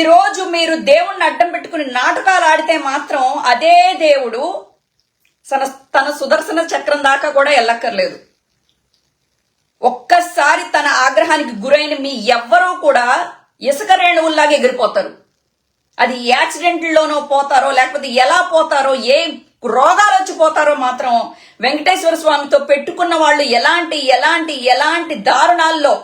ఈరోజు మీరు దేవుణ్ణి అడ్డం పెట్టుకుని నాటకాలు ఆడితే మాత్రం అదే దేవుడు తన తన సుదర్శన చక్రం దాకా కూడా వెళ్ళక్కర్లేదు ఒక్కసారి తన ఆగ్రహానికి గురైన మీ ఎవ్వరూ కూడా ఇసుక రేణువుల్లాగా ఎగిరిపోతారు. అది యాక్సిడెంట్లోనో పోతారో లేకపోతే ఎలా పోతారో ఏ రోగాలు వచ్చిపోతారో మాత్రం వెంకటేశ్వర స్వామితో పెట్టుకున్న వాళ్ళు ఎలాంటి ఎలాంటి ఎలాంటి దారుణాల్లో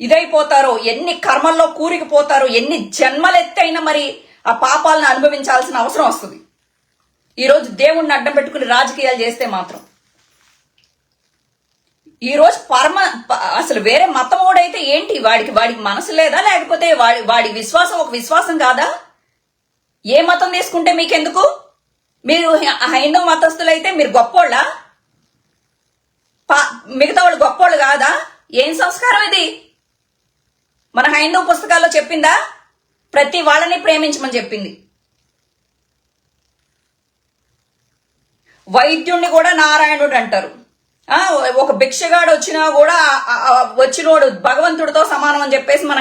ఇదైపోతారో ఎన్ని కర్మల్లో కూరికిపోతారో ఎన్ని జన్మలెత్తైనా మరి ఆ పాపాలను అనుభవించాల్సిన అవసరం వస్తుంది. ఈరోజు దేవుణ్ణి అడ్డం పెట్టుకుని రాజకీయాలు చేస్తే మాత్రం. ఈరోజు పరమ అసలు వేరే మతం ఓడైతే ఏంటి? వాడికి వాడికి మనసు లేదా? లేకపోతే వాడి వాడి విశ్వాసం ఒక విశ్వాసం కాదా? ఏ మతం తీసుకుంటే మీకెందుకు? మీరు హైందవ మతస్థులైతే మీరు గొప్పోళ్ళా? పా- మిగతా వాళ్ళు గొప్పోళ్ళు కాదా? ఏం సంస్కారం ఇది? మన హైందవ పుస్తకాల్లో చెప్పిందా? ప్రతి వాళ్ళని ప్రేమించమని చెప్పింది. వైద్యుణ్ణి కూడా నారాయణుడు అంటారు. ఒక భిక్షగాడు వచ్చినా కూడా వచ్చినోడు భగవంతుడితో సమానం అని చెప్పేసి మన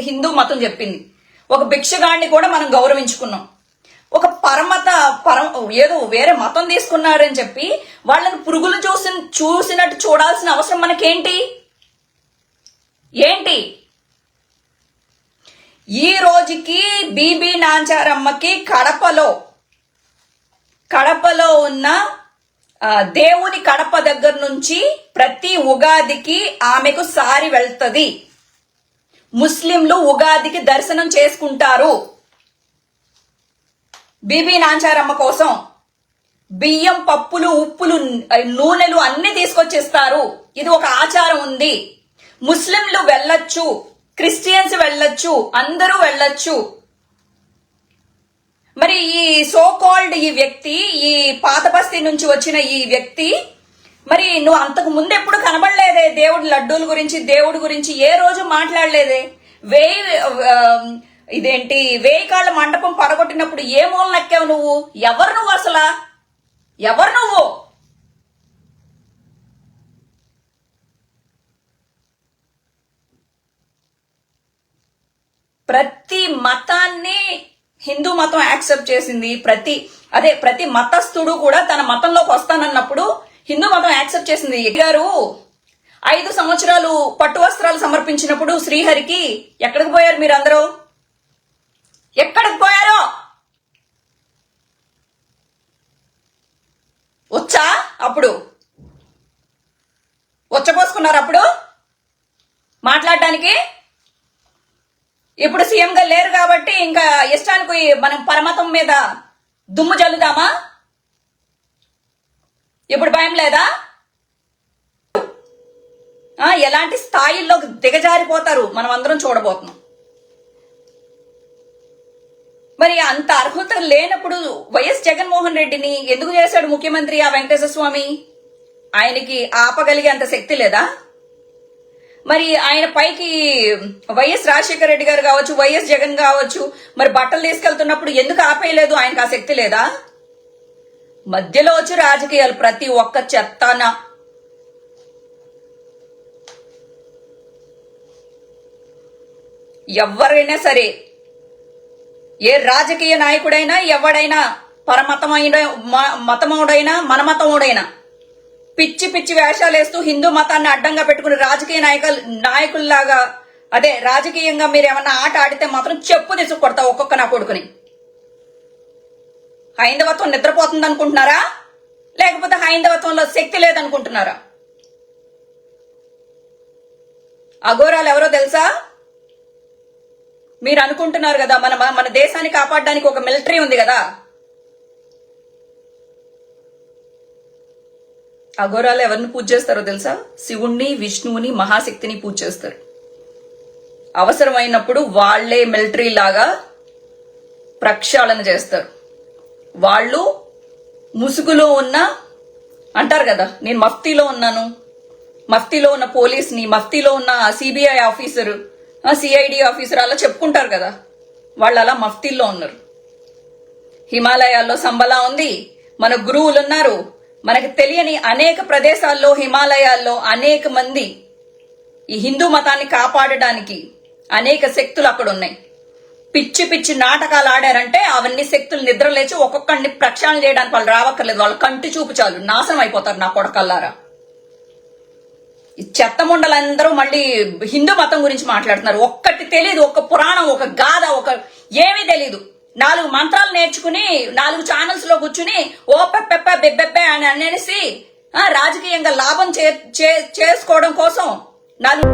హిందూ మతం చెప్పింది. ఒక భిక్షగాడిని కూడా మనం గౌరవించుకున్నాం. ఒక పరమత పరం ఏదో వేరే మతం తీసుకున్నారని చెప్పి వాళ్ళని పురుగులు చూసి చూసినట్టు చూడాల్సిన అవసరం మనకేంటి? ఏంటి? ఈ రోజుకి బీబీ నాంచారమ్మకి కడపలో కడపలో ఉన్న దేవుని కడప దగ్గర నుంచి ప్రతి ఉగాదికి ఆమెకు సారి వెళ్తుంది. ముస్లింలు ఉగాదికి దర్శనం చేసుకుంటారు. బీబీ నాంచారమ్మ కోసం బియ్యం పప్పులు ఉప్పులు నూనెలు అన్ని తీసుకొచ్చిస్తారు. ఇది ఒక ఆచారం ఉంది. ముస్లింలు వెళ్ళొచ్చు. క్రిస్టియన్స్ వెళ్ళొచ్చు అందరూ వెళ్ళొచ్చు. మరి ఈ సో కాల్డ్ ఈ వ్యక్తి ఈ పాత బస్తీ నుంచి వచ్చిన ఈ వ్యక్తి మరి నువ్వు అంతకు ముందు ఎప్పుడు కనబడలేదే దేవుడి లడ్డూల గురించి దేవుడి గురించి ఏ రోజు మాట్లాడలేదే? వేయి ఇదేంటి వేయి కాళ్ళ మండపం పడగొట్టినప్పుడు ఏ మూలనెక్కావు నువ్వు? ఎవరు నువ్వు అసలా? ఎవరు నువ్వు ప్రతి మతాన్ని హిందూ మతం యాక్సెప్ట్ చేసింది ప్రతి అదే ప్రతి మతస్థుడు కూడా తన మతంలోకి వస్తానన్నప్పుడు హిందూ మతం యాక్సెప్ట్ చేసింది. గారు ఐదు సంవత్సరాలు పట్టు వస్త్రాలు సమర్పించినప్పుడు శ్రీహరికి ఎక్కడికి పోయారు మీరందరూ? ఎక్కడికి పోయారో? వచ్చా అప్పుడు? వచ్చపోసుకున్నారు అప్పుడు? మాట్లాడడానికి ఇప్పుడు సీఎంగా లేరు కాబట్టి ఇంకా ఇష్టానికి మనం పరమతం మీద దుమ్ము జల్లుదామా? ఇప్పుడు భయం లేదా? ఎలాంటి స్థాయిల్లో దిగజారిపోతారు? మనం అందరం చూడబోతున్నాం. మరి అంత అర్హత లేనప్పుడు వైఎస్ జగన్మోహన్ రెడ్డిని ఎందుకు చేశాడు ముఖ్యమంత్రి ఆ వెంకటేశ్వర స్వామి? ఆయనకి ఆపగలిగే అంత శక్తి లేదా? మరి ఆయన పైకి వైఎస్ రాజశేఖర రెడ్డి గారు కావచ్చు వైఎస్ జగన్ కావచ్చు మరి బట్టలు తీసుకెళ్తున్నప్పుడు ఎందుకు ఆపేయలేదు? ఆయనకు ఆ శక్తి లేదా? మధ్యలో వచ్చి రాజకీయాలు ప్రతి ఒక్క చెత్తన. ఎవరైనా సరే ఏ రాజకీయ నాయకుడైనా ఎవడైనా పరమతమైన మ- మనమతముడైనా మన మతముడైనా పిచ్చి పిచ్చి వేషాలు వేస్తూ హిందూ మతాన్ని అడ్డంగా పెట్టుకుని రాజకీయ నాయకులు నాయకుల్లాగా అదే రాజకీయంగా మీరు ఏమన్నా ఆట ఆడితే మాత్రం చెప్పు తీసుకు కొడతా ఒక్కొక్క నా కొడుకుని. హైందవత్వం నిద్రపోతుంది అనుకుంటున్నారా లేకపోతే హైందవత్వంలో శక్తి లేదనుకుంటున్నారా? అఘోరాలు ఎవరో తెలుసా? మీరు అనుకుంటున్నారు కదా మన మన దేశాన్ని కాపాడడానికి ఒక మిలిటరీ ఉంది కదా? అఘోరాలు ఎవరిని పూజ చేస్తారో తెలుసా? శివుణ్ణి విష్ణువుని మహాశక్తిని పూజ చేస్తారు. అవసరమైనప్పుడు వాళ్ళే మిలిటరీ లాగా ప్రక్షాళన చేస్తారు. వాళ్ళు ముసుగులో ఉన్న అంటారు కదా నేను మఫ్తీలో ఉన్నాను. మఫ్తీలో ఉన్న పోలీస్ని మఫ్తీలో ఉన్న సిబిఐ ఆఫీసర్ సిఐడి ఆఫీసర్ అలా చెప్పుకుంటారు కదా. వాళ్ళు అలా మఫ్తీల్లో ఉన్నారు. హిమాలయాల్లో సంబలా ఉంది. మన గురువులు ఉన్నారు. మనకు తెలియని అనేక ప్రదేశాల్లో హిమాలయాల్లో అనేక మంది ఈ హిందూ మతాన్ని కాపాడడానికి అనేక శక్తులు అక్కడ ఉన్నాయి పిచ్చి పిచ్చి నాటకాలు ఆడారంటే అవన్నీ శక్తులు నిద్రలేచి ఒక్కొక్కడిని ప్రక్షాళన చేయడానికి వాళ్ళు రావక్కర్లేదు. వాళ్ళు కంటి చూపు చాలు. నాశనం అయిపోతారు నా కొడకల్లారా. ఈ చెత్త ముండలందరూ మళ్ళీ హిందూ మతం గురించి మాట్లాడుతున్నారు. ఒక్కటి తెలియదు ఒక పురాణం ఒక గాథ ఒక ఏమీ తెలియదు నాలుగు మంత్రాలు నేర్చుకుని నాలుగు ఛానల్స్లో కూర్చుని ఓ పెప్పెప్ప బెబ్బెబ్బే అని అనేసి ఆ, రాజకీయంగా లాభం చే- చే- చేసుకోవడం కోసం నాలుగు